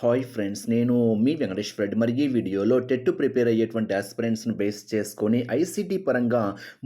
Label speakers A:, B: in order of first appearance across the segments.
A: Hi friends నేను మీ Venkatesh Fred. మరి ఈ వీడియోలో టెట్ ప్రిపేర్ అయ్యేటువంటి ఆస్పిరెంట్స్ను బేస్ చేసుకొని ఐసీటీ పరంగా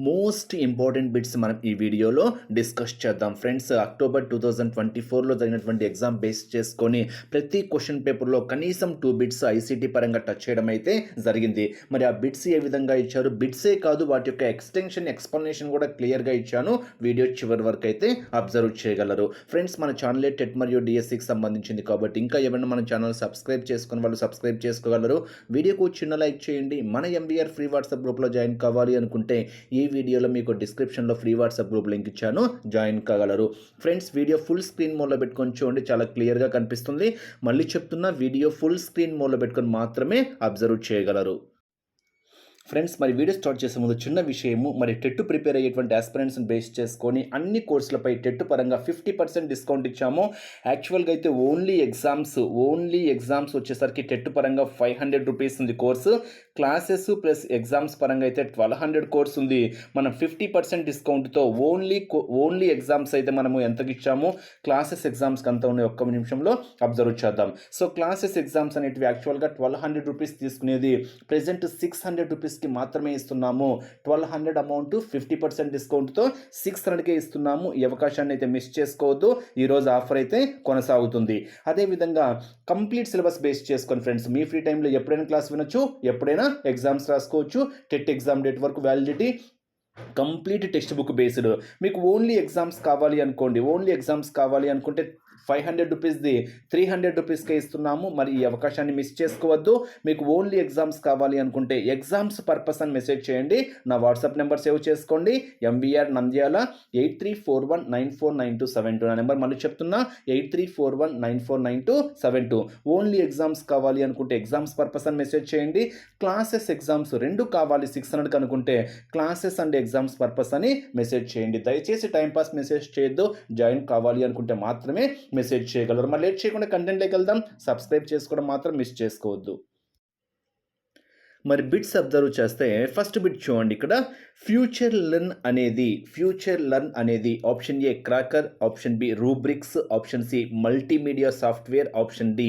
A: మోస్ట్ ఇంపార్టెంట్ బిట్స్ మనం ఈ వీడియోలో డిస్కస్ చేద్దాం. Friends October two thousand twenty ఫోర్లో జరిగినటువంటి ఎగ్జామ్ బేస్ చేసుకొని ప్రతి క్వశ్చన్ పేపర్లో కనీసం టూ బిట్స్ ఐసీటీ పరంగా టచ్ చేయడం అయితే జరిగింది. మరి ఆ బిట్స్ ఏ విధంగా ఇచ్చారు? బిట్సే కాదు వాటి యొక్క ఎక్స్టెన్షన్ ఎక్స్ప్లెనేషన్ కూడా క్లియర్గా ఇచ్చాను. వీడియో చివరి వరకు అయితే అబ్జర్వ్ చేయగలరు. ఫ్రెండ్స్ మన ఛానల్ టెట్ మరియు డిఎస్సికి సంబంధించింది కాబట్టి ఇంకా ఏమైనా మన ఛానల్ సబ్స్క్రైబ్ చేసుకుని వాళ్ళు సబ్స్క్రైబ్ చేసుకోగలరు. వీడియోకు చిన్న లైక్ చేయండి. మన ఎంబీఆర్ ఫ్రీ వాట్సాప్ గ్రూప్లో జాయిన్ కావాలి అనుకుంటే ఈ వీడియోలో మీకు డిస్క్రిప్షన్లో ఫ్రీ వాట్సాప్ గ్రూప్ లింక్ ఇచ్చాను. జాయిన్ కాగలరు. ఫ్రెండ్స్ వీడియో ఫుల్ స్క్రీన్ మోడ్లో పెట్టుకొని చూడండి. చాలా క్లియర్గా కనిపిస్తుంది. మళ్ళీ చెప్తున్నా వీడియో ఫుల్ స్క్రీన్ మోడ్లో పెట్టుకొని మాత్రమే అబ్జర్వ్ చేయగలరు. ఫ్రెండ్స్ మరి వీడియో స్టార్ట్ చేసే ముందు చిన్న విషయము మరి టెట్ ప్రిపేర్ అయ్యేటువంటి ఆస్పిరెంట్స్ని బేస్ చేసుకొని అన్ని కోర్సులపై టెట్ పరంగా ఫిఫ్టీ పర్సెంట్ డిస్కౌంట్ ఇచ్చాము. యాక్చువల్గా అయితే ఓన్లీ ఎగ్జామ్స్ ఓన్లీ ఎగ్జామ్స్ వచ్చేసరికి టెట్ పరంగా ఫైవ్ హండ్రెడ్ రూపీస్ ఉంది కోర్సు క్లాసెస్ ప్లస్ ఎగ్జామ్స్ పరంగా అయితే ట్వెల్వ్ హండ్రెడ్ కోర్స్ ఉంది. మనం ఫిఫ్టీ పర్సెంట్ డిస్కౌంట్తో ఓన్లీ ఓన్లీ ఎగ్జామ్స్ అయితే మనము ఎంతకి ఇచ్చాము? క్లాసెస్ ఎగ్జామ్స్కి అంత ఉన్నాయి ఒక్క నిమిషంలో అబ్జర్వ్ చేద్దాం. సో క్లాసెస్ ఎగ్జామ్స్ అనేటివి యాక్చువల్గా ట్వెల్వ్ హండ్రెడ్ రూపీస్ తీసుకునేది. ప్రెజెంట్ సిక్స్ హండ్రెడ్ రూపీస్ రూపీస్కి మాత్రమే ఇస్తున్నాము. Twelve hundred amount fifty percent డిస్కౌంట్తో six హండ్రెడ్కే ఇస్తున్నాము. ఈ అవకాశాన్ని అయితే మిస్ చేసుకోవద్దు. ఈరోజు ఆఫర్ అయితే కొనసాగుతుంది. అదేవిధంగా కంప్లీట్ సిలబస్ బేస్ చేసుకొని ఫ్రెండ్స్ మీ ఫ్రీ టైంలో ఎప్పుడైనా క్లాస్ వినొచ్చు ఎప్పుడైనా ఎగ్జామ్స్ రాసుకోవచ్చు. టెట్ ఎగ్జామ్ డేట్ వరకు validity complete text book based. మీకు ఓన్లీ ఎగ్జామ్స్ కావాలి అనుకోండి ఓన్లీ ఎగ్జామ్స్ కావాలి అనుకుంటే ఫైవ్ హండ్రెడ్ రూపీస్ది త్రీ హండ్రెడ్ రూపీస్కే ఇస్తున్నాము. మరి ఈ అవకాశాన్ని మిస్ చేసుకోవద్దు. మీకు ఓన్లీ ఎగ్జామ్స్ కావాలి అనుకుంటే ఎగ్జామ్స్ పర్పస్ అని మెసేజ్ చేయండి. నా వాట్సాప్ నెంబర్ సేవ్ చేసుకోండి. MBR Nandyal eight three four one nine four nine two seven two నా నెంబర్ మళ్ళీ చెప్తున్నా. Eight three four one nine four nine two. Seven two only exams కావాలి అనుకుంటే exams purpose అని message చేయండి. Classes exams రెండు కావాలి సిక్స్ హండ్రెడ్ అనుకుంటే క్లాసెస్ అండ్ ఎగ్జామ్స్ పర్పస్ అని మెసేజ్ చేయండి. దయచేసి టైంపాస్ మెసేజ్ చేయొద్దు. జాయిన్ కావాలి అనుకుంటే మాత్రమే మెసేజ్ చేయగలరు. మరి లేట్ చేయకుండా కంటెంట్లోకి వెళ్దాం సబ్స్క్రైబ్ చేసుకోవడం మాత్రం మిస్ చేసుకోవద్దు. మరి బిట్స్ అబ్జర్వ్ చేస్తే ఫస్ట్ బిట్ చూడండి ఇక్కడ ఫ్యూచర్ లెర్న్ అనేది ఫ్యూచర్ లెర్న్ అనేది option A cracker option B rubrics option C multimedia software option D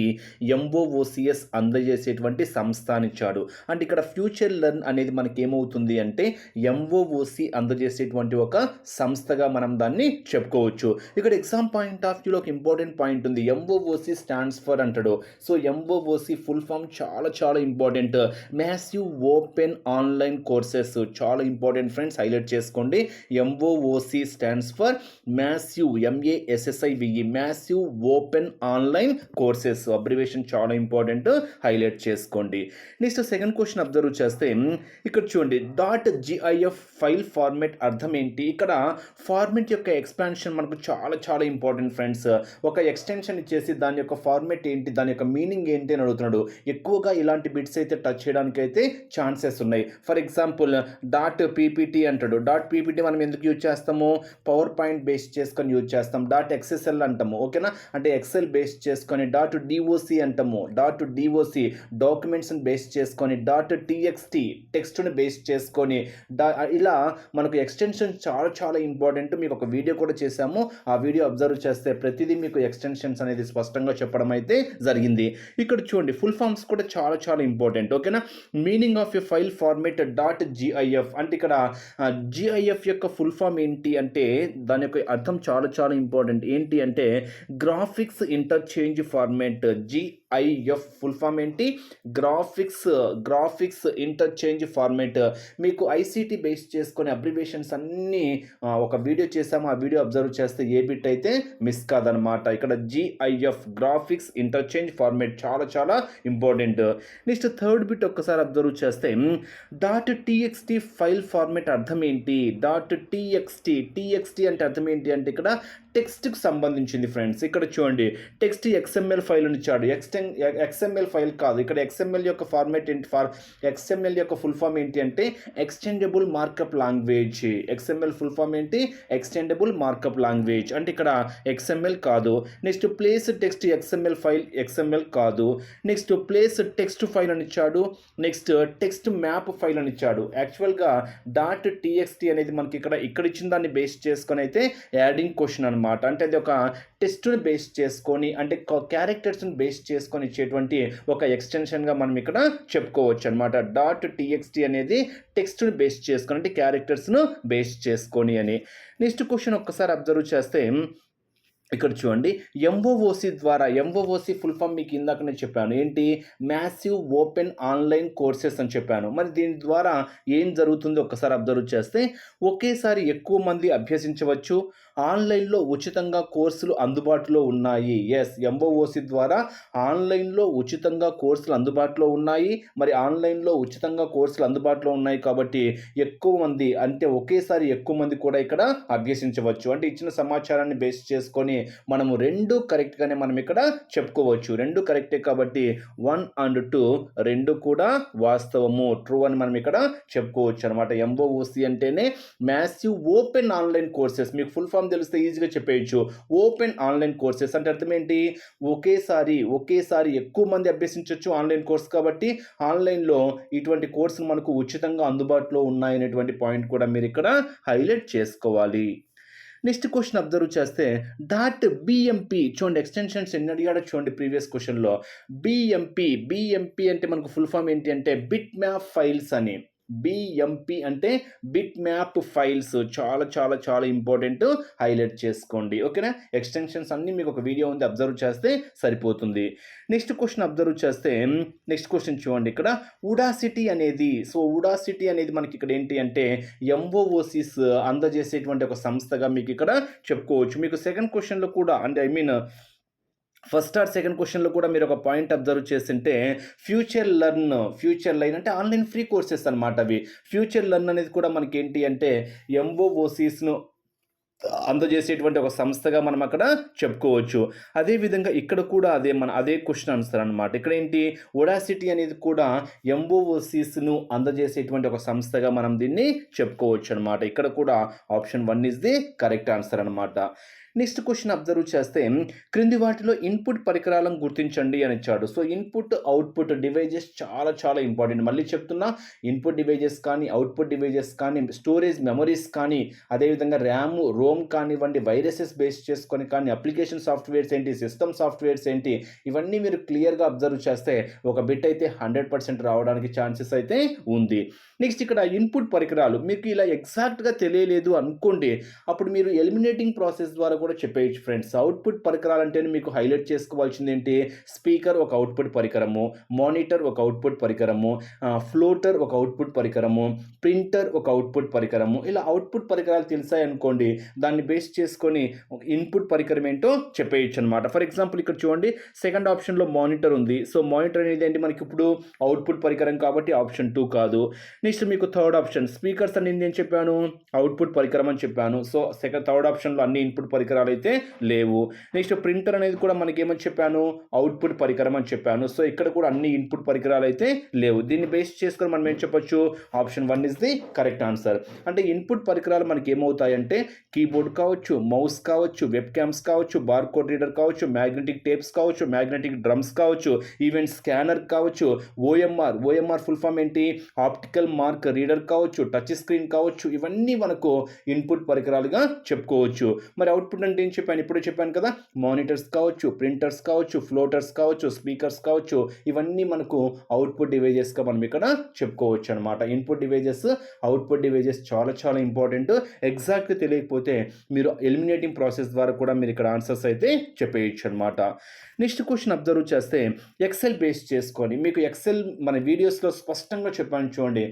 A: MOOCs అందజేసేటువంటి సంస్థ అని ఇచ్చాడు అంటే ఇక్కడ ఫ్యూచర్ లెర్న్ అనేది మనకి ఏమవుతుంది అంటే ఎంఓఓసి అందజేసేటువంటి ఒక సంస్థగా మనం దాన్ని చెప్పుకోవచ్చు. ఇక్కడ ఎగ్జామ్ పాయింట్ ఆఫ్ వ్యూలో ఒక ఇంపార్టెంట్ పాయింట్ ఉంది. ఎంఓఓసి స్టాండ్స్ ఫర్ అంటాడు. సో ఎంఓఓసి ఫుల్ ఫామ్ చాలా చాలా important massive open online courses. చాలా ఇంపార్టెంట్ ఫ్రెండ్స్ హైలైట్ చేసుకోండి. MOOC stands for massive ఎంఏఎస్ఎస్ఐవిఈ massive open online courses abbreviation చాలా ఇంపార్టెంట్ హైలైట్ చేసుకోండి. నెక్స్ట్ సెకండ్ క్వశ్చన్ అబ్జర్వ్ చేస్తే ఇక్కడ చూడండి డాట్ జిఐఎఫ్ ఫైల్ ఫార్మెట్ అర్థం ఏంటి? ఇక్కడ ఫార్మెట్ యొక్క ఎక్స్పాన్షన్ మనకు చాలా చాలా ఇంపార్టెంట్ ఫ్రెండ్స్. ఒక ఎక్స్టెన్షన్ ఇచ్చేసి దాని యొక్క ఫార్మెట్ ఏంటి? దాని యొక్క మీనింగ్ ఏంటి అని అడుగుతున్నాడు. ఎక్కువగా ఇలాంటి బిట్స్ అయితే టచ్ చేయడానికి అయితే ఛాన్సెస్ ఉన్నాయి. ఫర్ ఎగ్జాంపుల్ డాట్ పీపీటీ అంటాడు. డాట్ పీపీటీ మనం ఎందుకు యూజ్ చేస్తాము? పవర్ పాయింట్ బేస్ చేసుకొని యూజ్ చేస్తాం. డాట్ ఎక్స్ఎస్ఎల్ అంటాము. ఓకేనా? అంటే ఎక్సెల్ బేస్ చేసుకొని డాట్ డిఓసి అంటాము. డాట్ డిఓసి డాక్యుమెంట్స్ని బేస్ చేసుకొని డాట్ టీఎక్స్టీ టెక్స్ట్ని బేస్ చేసుకొని డా ఇలా మనకు ఎక్స్టెన్షన్ చాలా చాలా ఇంపార్టెంట్. మీకు ఒక వీడియో కూడా చేశాము. ఆ వీడియో అబ్జర్వ్ చేస్తే ప్రతిదీ మీకు ఎక్స్టెన్షన్స్ అనేది స్పష్టంగా చెప్పడం అయితే జరిగింది. ఇక్కడ చూడండి ఫుల్ ఫామ్స్ కూడా చాలా చాలా ఇంపార్టెంట్. ఓకేనా? Meaning of a file format dot GIF. అంటే ఇక్కడ జిఐఎఫ్ యొక్క ఫుల్ ఫామ్ ఏంటి అంటే దాని యొక్క అర్థం చాలా చాలా ఇంపార్టెంట్. ఏంటి అంటే graphics interchange format IF full form ఏంటి? Graphics graphics interchange format. మీకు ఐసీటీ బేస్ చేసుకొని అబ్రివేషన్స్ అన్నీ ఒక వీడియో చేసాము ఆ వీడియో అబ్జర్వ్ చేస్తే ఏ బిట్ అయితే మిస్ కాదనమాట ఇక్కడ జిఐఎఫ్ గ్రాఫిక్స్ ఇంటర్చేంజ్ ఫార్మేట్ చాలా చాలా ఇంపార్టెంట్. నెక్స్ట్ థర్డ్ బిట్ ఒక్కసారి అబ్జర్వ్ చేస్తే డాట్ టీఎక్స్టీ ఫైల్ ఫార్మేట్ అర్థం ఏంటి? డాట్ టీఎక్స్టీ టీఎక్స్టీ అంటే అర్థం ఏంటి అంటే ఇక్కడ టెక్స్ట్కి సంబంధించింది ఫ్రెండ్స్. ఇక్కడ చూడండి. టెక్స్ట్ ఎక్స్ఎంఎల్ ఫైల్ అని ఇచ్చాడు. ఎక్స్టెన్ ఎక్స్ఎంఎల్ ఫైల్ కాదు. ఇక్కడ ఎక్స్ఎంఎల్ యొక్క ఫార్మేట్ ఏంటి? ఫార్ ఎక్స్ఎంఎల్ యొక్క ఫుల్ ఫామ్ ఏంటి అంటే extensible markup language. XML full form ఏంటి? Extensible markup language. అంటే ఇక్కడ ఎక్స్ఎంఎల్ కాదు. Next place text XML file XML కాదు. నెక్స్ట్ ప్లేస్ టెక్స్ట్ ఫైల్ అని ఇచ్చాడు. నెక్స్ట్ టెక్స్ట్ మ్యాప్ ఫైల్ అని ఇచ్చాడు. యాక్చువల్గా డాట్ టీఎక్స్టీ అనేది మనకి ఇక్కడ ఇక్కడ ఇచ్చిన దాన్ని బేస్ చేసుకొని అయితే యాడింగ్ క్వశ్చన్ అనమాట అనమాట అంటే అది ఒక టెస్ట్ని బేస్ చేసుకొని అంటే క్యారెక్టర్స్ని బేస్ చేసుకొని ఇచ్చేటువంటి ఒక ఎక్స్టెన్షన్గా మనం ఇక్కడ చెప్పుకోవచ్చు అనమాట డాట్ టీఎక్స్టీ అనేది టెక్స్ట్ని బేస్ చేసుకొని అంటే క్యారెక్టర్స్ను బేస్ చేసుకొని అని. నెక్స్ట్ క్వశ్చన్ ఒక్కసారి అబ్జర్వ్ చేస్తే ఇక్కడ చూడండి ఎంఓఓసి ద్వారా ఎంఓఓసి ఫుల్ ఫామ్ మీకు ఇందాక నేను చెప్పాను. ఏంటి? మ్యాసివ్ ఓపెన్ ఆన్లైన్ కోర్సెస్ అని చెప్పాను. మరి దీని ద్వారా ఏం జరుగుతుందో? ఒకసారి అబ్జర్వ్ చేస్తే ఒకేసారి ఎక్కువ మంది అభ్యసించవచ్చు. ఆన్లైన్లో ఉచితంగా కోర్సులు అందుబాటులో ఉన్నాయి. ఎస్ ఎంఓఓసి ద్వారా ఆన్లైన్లో ఉచితంగా కోర్సులు అందుబాటులో ఉన్నాయి. మరి ఆన్లైన్లో ఉచితంగా కోర్సులు అందుబాటులో ఉన్నాయి కాబట్టి ఎక్కువ మంది అంటే ఒకేసారి ఎక్కువ మంది కూడా ఇక్కడ అభ్యసించవచ్చు. అంటే ఇచ్చిన సమాచారాన్ని బేస్ చేసుకొని మనము రెండు కరెక్ట్గానే మనం ఇక్కడ చెప్పుకోవచ్చు. రెండు కరెక్టే కాబట్టి వన్ అండ్ టూ రెండు కూడా వాస్తవము. ట్రూ అని మనం ఇక్కడ చెప్పుకోవచ్చు అనమాట ఎంఓఓసి అంటేనే మ్యాసివ్ ఓపెన్ ఆన్లైన్ కోర్సెస్. మీకు ఫుల్ ఫామ్ తెలిస్తే ఈజీగా చెప్పేయచ్చు. ఓపెన్ ఆన్లైన్ కోర్సెస్ అంటే అర్థం ఏంటి? ఒకేసారి ఒకేసారి ఎక్కువ మంది అభ్యసించవచ్చు ఆన్లైన్ కోర్స్ కాబట్టి ఆన్లైన్లో ఇటువంటి కోర్సులు మనకు ఉచితంగా అందుబాటులో ఉన్నాయనేటువంటి పాయింట్ కూడా మీరు ఇక్కడ హైలైట్ చేసుకోవాలి. నెక్స్ట్ క్వశ్చన్ అబ్జర్వ్ చేస్తే డాట్ బిఎంపి చూడండి ఎక్స్టెన్షన్స్ ఎన్ని అడిగాడో చూడండి ప్రీవియస్ క్వశ్చన్లో బిఎంపి బిఎంపి అంటే మనకు ఫుల్ ఫామ్ ఏంటి అంటే బిట్ మ్యాప్ ఫైల్స్ అని. బిఎంపి అంటే బిట్ మ్యాప్ ఫైల్స్ చాలా చాలా చాలా ఇంపార్టెంట్ హైలైట్ చేసుకోండి. ఓకేనా ఎక్స్టెన్షన్స్ అన్నీ మీకు ఒక వీడియో ఉంది అబ్జర్వ్ చేస్తే సరిపోతుంది. నెక్స్ట్ క్వశ్చన్ అబ్జర్వ్ చేస్తే నెక్స్ట్ క్వశ్చన్ చూడండి ఇక్కడ. ఉడాసిటీ అనేది సో ఉడాసిటీ అనేది మనకి ఇక్కడ ఏంటి అంటే ఎంఓఓసిస్ అందజేసేటువంటి ఒక సంస్థగా మీకు ఇక్కడ చెప్పుకోవచ్చు. మీకు సెకండ్ క్వశ్చన్లో కూడా అంటే I mean first or second క్వశ్చన్లో కూడా మీరు ఒక పాయింట్ అబ్జర్వ్ చేస్తుంటే ఫ్యూచర్ లర్న్ ఫ్యూచర్ లైన్ అంటే ఆన్లైన్ ఫ్రీ కోర్సెస్ అనమాట అవి. ఫ్యూచర్ లర్న్ అనేది కూడా మనకి ఏంటి అంటే ఎంఓఓసీస్ను అందజేసేటువంటి ఒక సంస్థగా మనం అక్కడ చెప్పుకోవచ్చు. అదేవిధంగా ఇక్కడ కూడా అదే మన అదే క్వశ్చన్ ఆన్సర్ అనమాట ఇక్కడ ఏంటి? ఒడాసిటీ అనేది కూడా ఎంఓఓసీస్ను అందజేసేటువంటి ఒక సంస్థగా మనం దీన్ని చెప్పుకోవచ్చు అనమాట ఇక్కడ కూడా option one is the correct answer అనమాట నెక్స్ట్ క్వశ్చన్ అబ్జర్వ్ చేస్తే క్రింది వాటిలో ఇన్పుట్ పరికరాలను గుర్తించండి అని ఇచ్చాడు. సో ఇన్పుట్ అవుట్పుట్ డివైజెస్ చాలా చాలా ఇంపార్టెంట్. మళ్ళీ చెప్తున్నా ఇన్పుట్ డివైజెస్ కానీ అవుట్పుట్ డివైజెస్ కానీ స్టోరేజ్ మెమరీస్ కానీ అదేవిధంగా ర్యామ్ రోమ్ కానివ్వండి వైరసెస్ బేస్ చేసుకొని కానీ అప్లికేషన్ సాఫ్ట్వేర్స్ ఏంటి సిస్టమ్ సాఫ్ట్వేర్స్ ఏంటి ఇవన్నీ మీరు క్లియర్గా అబ్జర్వ్ చేస్తే ఒక బిట్ అయితే హండ్రెడ్ పర్సెంట్ రావడానికి ఛాన్సెస్ అయితే ఉంది. నెక్స్ట్ ఇక్కడ ఇన్పుట్ పరికరాలు. మీకు ఇలా ఎగ్జాక్ట్గా తెలియలేదు అనుకోండి అప్పుడు మీరు ఎలిమినేటింగ్ ప్రాసెస్ ద్వారా కూడా చెప్పేయచ్చు ఫ్రెండ్స్. అవుట్పుట్ పరికరాలు అంటే మీకు హైలైట్ చేసుకోవాల్సింది ఏంటి స్పీకర్ ఒక అవుట్పుట్ పరికరము మానిటర్ ఒక అవుట్పుట్ పరికరము ఫ్లోటర్ ఒక అవుట్పుట్ పరికరము ప్రింటర్ ఒక అవుట్పుట్ పరికరము. ఇలా అవుట్పుట్ పరికరాలు తెలిసాయి అనుకోండి దాన్ని బేస్ చేసుకొని ఇన్పుట్ పరికరం ఏంటో చెప్పేయచ్చు అనమాట ఫర్ ఎగ్జాంపుల్ ఇక్కడ చూడండి సెకండ్ ఆప్షన్లో మానిటర్ ఉంది. సో మానిటర్ అనేది ఏంటి? మనకి ఇప్పుడు అవుట్పుట్ పరికరం కాబట్టి ఆప్షన్ టూ కాదు. నెక్స్ట్ మీకు థర్డ్ ఆప్షన్ స్పీకర్స్ అనేది నేను చెప్పాను? అవుట్పుట్ పరికరం అని చెప్పాను. సో సెకండ్ థర్డ్ ఆప్షన్లో అన్ని ఇన్పుట్ పరికరం పరికరాలు అయితే లేవు. నెక్స్ట్ ప్రింటర్ అనేది కూడా మనకి ఏమని చెప్పాను? అవుట్పుట్ పరికరం అని చెప్పాను. సో ఇక్కడ కూడా అన్ని ఇన్పుట్ పరికరాలు అయితే లేవు. దీన్ని బేస్ చేసుకొని మనం ఏం చెప్పొచ్చు? Option one is the correct answer. అంటే ఇన్పుట్ పరికరాలు మనకి ఏమవుతాయంటే కీబోర్డ్ కావచ్చు మౌస్ కావచ్చు వెబ్ క్యామ్స్ కావచ్చు బార్ కోడ్ రీడర్ కావచ్చు మ్యాగ్నెటిక్ టేప్స్ కావచ్చు మ్యాగ్నెటిక్ డ్రమ్స్ కావచ్చు ఈవెంట్ స్కానర్ కావచ్చు ఓఎంఆర్. ఓఎంఆర్ ఫుల్ ఫామ్ ఏంటి? ఆప్టికల్ మార్క్ రీడర్ కావచ్చు టచ్ స్క్రీన్ కావచ్చు ఇవన్నీ మనకు ఇన్పుట్ పరికరాలుగా చెప్పుకోవచ్చు. మరి అవుట్పుట్ అంటే ఏం చెప్పాను? ఇప్పుడు చెప్పాను కదా మానిటర్స్ కావచ్చు ప్రింటర్స్ కావచ్చు ఫ్లోటర్స్ కావచ్చు స్పీకర్స్ కావచ్చు ఇవన్నీ మనకు అవుట్పుట్ డివైజెస్గా మనం ఇక్కడ చెప్పుకోవచ్చు అనమాట ఇన్పుట్ డివైజెస్ అవుట్పుట్ డివైజెస్ చాలా చాలా ఇంపార్టెంట్. ఎగ్జాక్ట్ తెలియకపోతే మీరు ఎలిమినేటింగ్ ప్రాసెస్ ద్వారా కూడా మీరు ఇక్కడ ఆన్సర్స్ అయితే చెప్పేయచ్చు అనమాట నెక్స్ట్ క్వశ్చన్ అబ్జర్వ్ చేస్తే ఎక్సెల్ బేస్ చేసుకొని మీకు ఎక్సెల్ మన వీడియోస్లో స్పష్టంగా చెప్పాను చూడండి.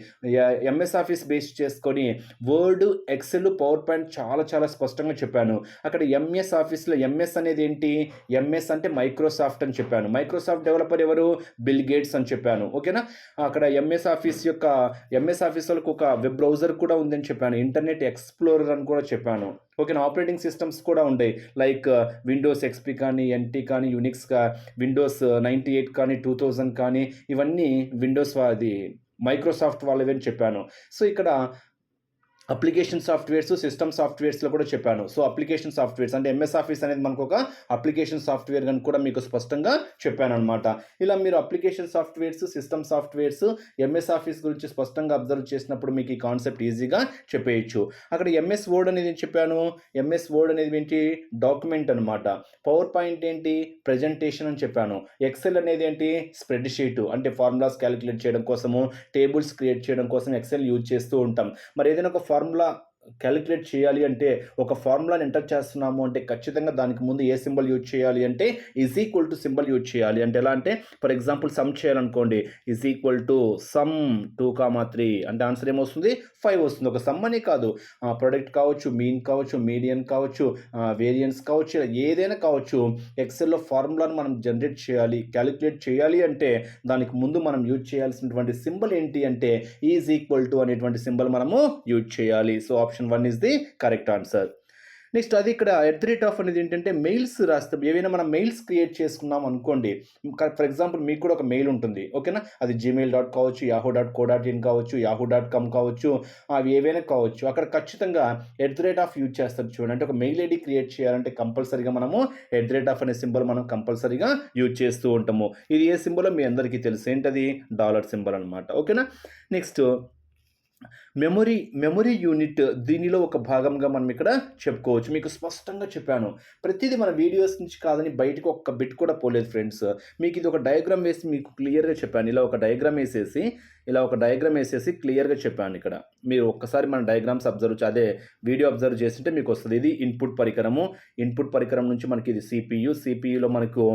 A: ఎంఎస్ ఆఫీస్ బేస్ చేసుకొని వర్డ్ ఎక్సెల్ పవర్ పాయింట్ చాలా చాలా స్పష్టంగా చెప్పాను. అక్కడ ఎంఎస్ ఆఫీస్లో ఎంఎస్ అనేది ఏంటి? ఎంఎస్ అంటే మైక్రోసాఫ్ట్ అని చెప్పాను. మైక్రోసాఫ్ట్ డెవలపర్ ఎవరు? బిల్ గేట్స్ అని చెప్పాను. ఓకేనా? అక్కడ ఎంఎస్ ఆఫీస్ యొక్క ఎంఎస్ ఆఫీస్ వాళ్ళకి ఒక వెబ్ బ్రౌజర్ కూడా ఉందని చెప్పాను. ఇంటర్నెట్ ఎక్స్ప్లోరర్ అని కూడా చెప్పాను. ఓకేనా? ఆపరేటింగ్ సిస్టమ్స్ కూడా ఉంటాయి లైక్ విండోస్ ఎక్స్పీ కానీ ఎన్టీ కానీ యూనిక్స్గా విండోస్ నైంటీ ఎయిట్ కానీ టూ థౌజండ్ కానీ ఇవన్నీ విండోస్ అది మైక్రోసాఫ్ట్ వాళ్ళవని చెప్పాను. సో ఇక్కడ అప్లికేషన్ సాఫ్ట్వేర్స్ సిస్టమ్ సాఫ్ట్వేర్స్లో కూడా చెప్పాను. సో అప్లికేషన్ సాఫ్ట్వేర్స్ అంటే ఎంఎస్ ఆఫీస్ అనేది మనకు ఒక అప్లికేషన్ సాఫ్ట్వేర్ అని కూడా మీకు స్పష్టంగా చెప్పాను అనమాట ఇలా మీరు application softwares system softwares MS Office గురించి స్పష్టంగా అబ్జర్వ్ చేసినప్పుడు మీకు ఈ కాన్సెప్ట్ ఈజీగా చెప్పేయచ్చు. అక్కడ ఎంఎస్ వర్డ్ అనేది చెప్పాను? ఎంఎస్ వర్డ్ అనేది ఏంటి? డాక్యుమెంట్ అనమాట పవర్ పాయింట్ ఏంటి? ప్రజెంటేషన్ అని చెప్పాను. ఎక్సెల్ అనేది ఏంటి? స్ప్రెడ్ షీట్ అంటే ఫార్ములాస్ క్యాలిక్యులేట్ చేయడం కోసము టేబుల్స్ క్రియేట్ చేయడం కోసం ఎక్సెల్ యూజ్ చేస్తూ ఉంటాం. మరి ఏదైనా ఒక ஃபார்முலா క్యాలిక్యులేట్ చేయాలి అంటే ఒక ఫార్ములాని ఎంటర్ చేస్తున్నాము అంటే ఖచ్చితంగా దానికి ముందు ఏ సింబల్ యూజ్ చేయాలి అంటే is equal to symbol use చేయాలి. అంటే ఎలా అంటే for example sum చేయాలనుకోండి is equal to sum two comma three అంటే ఆన్సర్ ఏమొస్తుంది? ఫైవ్ వస్తుంది. ఒక సమ్ అనే కాదు. ప్రొడక్ట్ కావచ్చు మీన్ కావచ్చు మీడియన్ కావచ్చు వేరియన్స్ కావచ్చు ఏదైనా కావచ్చు ఎక్సెల్లో ఫార్ములాను మనం జనరేట్ చేయాలి క్యాలిక్యులేట్ చేయాలి అంటే దానికి ముందు మనం యూజ్ చేయాల్సినటువంటి సింబల్ ఏంటి అంటే ఈజ్ ఈక్వల్ టు అనేటువంటి సింబల్ మనము యూజ్ చేయాలి. So option one is the correct answer next అది ఇక్కడ ఎట్ ది రేట్ ఆఫ్ అనేది ఏంటంటే మెయిల్స్ రాస్తాం ఏవైనా మనం మెయిల్స్ క్రియేట్ చేసుకున్నాం అనుకోండి ఫర్ ఎగ్జాంపుల్ మీకు కూడా ఒక మెయిల్ ఉంటుంది ఓకేనా అది జీమెయిల్ డాట్ కావచ్చు Yahoo dot co dot in కావచ్చు యాహూ డాట్ కామ్ కావచ్చు అవి ఏవైనా కావచ్చు అక్కడ ఖచ్చితంగా at the rate of use చేస్తారు చూడండి. అంటే ఒక మెయిల్ ఐడి క్రియేట్ చేయాలంటే కంపల్సరీగా మనము ఎట్ ది రేట్ ఆఫ్ అనే సింబల్ మనం కంపల్సరీగా యూజ్ చేస్తూ ఉంటాము. ఇది ఏ సింబల్ మీ అందరికీ తెలుసు. ఏంటది? డాలర్ సింబల్ అనమాట ఓకేనా నెక్స్ట్ మెమొరీ మెమొరీ యూనిట్ దీనిలో ఒక భాగంగా మనం ఇక్కడ చెప్పుకోవచ్చు. మీకు స్పష్టంగా చెప్పాను. ప్రతిదీ మన వీడియోస్ నుంచి కాదని బయటకు ఒక్క బిట్ కూడా పోలేదు ఫ్రెండ్స్. మీకు ఇది ఒక డయాగ్రామ్ వేసి మీకు క్లియర్గా చెప్పాను. ఇలా ఒక డయాగ్రామ్ వేసేసి ఇలా ఒక డయాగ్రామ్ వేసేసి క్లియర్గా చెప్పాను ఇక్కడ. మీరు ఒక్కసారి మన డయాగ్రామ్స్ అబ్జర్వ్ అదే వీడియో అబ్జర్వ్ చేస్తుంటే మీకు వస్తుంది. ఇది ఇన్పుట్ పరికరము. ఇన్పుట్ పరికరం నుంచి మనకి ఇది సిపియు సిపియులో మనకు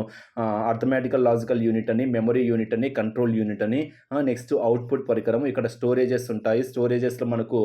A: అర్థమెటికల్ లాజికల్ యూనిట్ అని మెమరీ యూనిట్ అని కంట్రోల్ యూనిట్ అని నెక్స్ట్ అవుట్పుట్ పరికరం ఇక్కడ స్టోరేజెస్ ఉంటాయి. స్టోరేజ్ డివైజెస్లో మనకు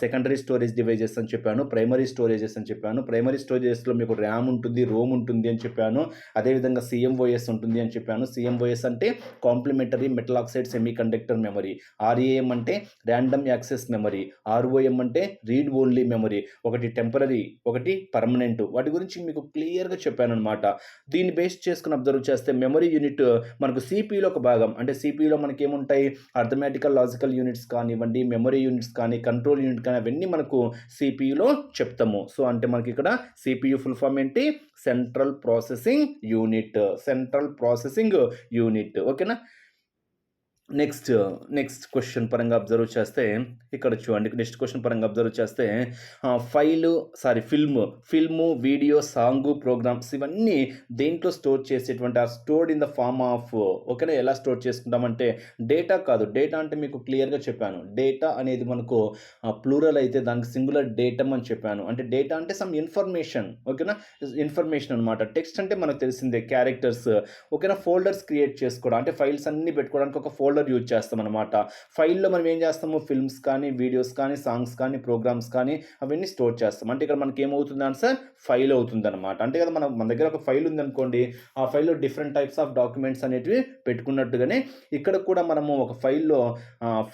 A: సెకండరీ స్టోరేజ్ డివైజెస్ అని చెప్పాను ప్రైమరీ స్టోరేజెస్ అని చెప్పాను. ప్రైమరీ స్టోరేజెస్లో మీకు ర్యామ్ ఉంటుంది రోమ్ ఉంటుంది అని చెప్పాను. అదేవిధంగా సిఎంఓఎస్ ఉంటుంది అని చెప్పాను. సిఎంఓఎస్ అంటే complementary metal oxide semiconductor memory. RAM అంటే ర్యాండమ్ యాక్సెస్ మెమరీ. ఆర్ఓఎం అంటే రీడ్ ఓన్లీ మెమరీ. ఒకటి టెంపరీ ఒకటి పర్మనెంట్. వాటి గురించి మీకు క్లియర్గా చెప్పాను అనమాట దీన్ని బేస్ చేసుకుని అబ్జర్వ్ చేస్తే మెమరీ యూనిట్ మనకు సిపిలో ఒక భాగం. అంటే సిపిలో మనకి ఏముంటాయి అర్థమెటికల్ లాజికల్ యూనిట్స్ కానివ్వండి మెమరీ యూనిట్స్ కానీ కంట్రోల్ యూనిట్ కానీ అవన్నీ మనకు సిపియులో చెప్తాము. సో అంటే మనకి ఇక్కడ సిపియు ఫుల్ ఫామ్ ఏంటి? Central processing unit central processing unit ఓకేనా? నెక్స్ట్ నెక్స్ట్ క్వశ్చన్ పరంగా అబ్జర్వ్ చేస్తే ఇక్కడ చూడండి నెక్స్ట్ క్వశ్చన్ పరంగా అబ్జర్వ్ చేస్తే file sorry film film video song programs ఇవన్నీ దేంట్లో స్టోర్ చేసేటువంటి ఆ stored in the form of ఓకేనా ఎలా స్టోర్ చేసుకుంటామంటే డేటా కాదు డేటా అంటే మీకు క్లియర్గా చెప్పాను. డేటా అనేది మనకు ప్లూరల్ అయితే దానికి సింగులర్ డేటమ్ అని చెప్పాను. అంటే డేటా అంటే సమ్ ఇన్ఫర్మేషన్ ఓకేనా ఇన్ఫర్మేషన్ అనమాట టెక్స్ట్ అంటే మనకు తెలిసిందే క్యారెక్టర్స్ ఓకేనా ఫోల్డర్స్ క్రియేట్ చేసుకోవడం అంటే ఫైల్స్ అన్ని పెట్టుకోవడానికి ఒక ఫోల్డర్ యూజ్ చేస్తాం అనమాట ఫైల్లో మనం ఏం చేస్తాము? ఫిల్మ్స్ కానీ వీడియోస్ కానీ సాంగ్స్ కానీ ప్రోగ్రామ్స్ కానీ అవన్నీ స్టోర్ చేస్తాం. అంటే ఇక్కడ మనకి ఏమవుతుంది ఆన్సర్ ఫైల్ అవుతుంది అనమాట అంటే కదా మనం మన దగ్గర ఒక ఫైల్ ఉందనుకోండి ఆ ఫైల్లో డిఫరెంట్ టైప్స్ ఆఫ్ డాక్యుమెంట్స్ అనేటివి పెట్టుకున్నట్టుగానే ఇక్కడ కూడా మనము ఒక ఫైల్లో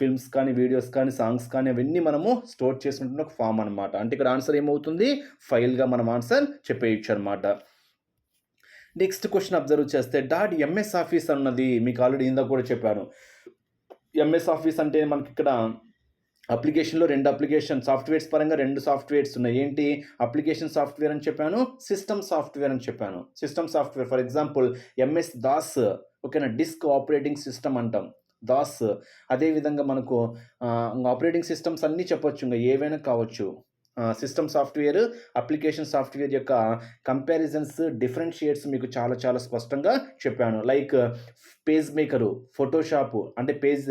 A: ఫిల్మ్స్ కానీ వీడియోస్ కానీ సాంగ్స్ కానీ అవన్నీ మనము స్టోర్ చేసుకుంటున్న ఒక ఫామ్ అనమాట అంటే ఇక్కడ ఆన్సర్ ఏమవుతుంది? ఫైల్గా మనం ఆన్సర్ చెప్పేయచ్చు అనమాట నెక్స్ట్ క్వశ్చన్ అబ్జర్వ్ చేస్తే డాట్ ఎంఎస్ ఆఫీస్ అన్నది మీకు ఆల్రెడీ ఇందాక కూడా చెప్పాను. ఎంఎస్ ఆఫీస్ అంటే మనకి ఇక్కడ అప్లికేషన్లో రెండు అప్లికేషన్ సాఫ్ట్వేర్స్ పరంగా రెండు సాఫ్ట్వేర్స్ ఉన్నాయి. ఏంటి? అప్లికేషన్ సాఫ్ట్వేర్ అని చెప్పాను సిస్టమ్ సాఫ్ట్వేర్ అని చెప్పాను. System software for example MS DOS ఓకేనా? డిస్క్ ఆపరేటింగ్ సిస్టమ్ అంటాం. దాస్. అదేవిధంగా మనకు ఆపరేటింగ్ సిస్టమ్స్ అన్నీ చెప్పొచ్చు ఇంకా ఏవైనా కావచ్చు. సిస్టమ్ సాఫ్ట్వేర్ అప్లికేషన్ సాఫ్ట్వేర్ యొక్క కంపారిజన్స్ డిఫరెన్షియేట్స్ మీకు చాలా చాలా స్పష్టంగా చెప్పాను. లైక్ పేజ్ మేకరు ఫోటోషాప్ అంటే పేజ్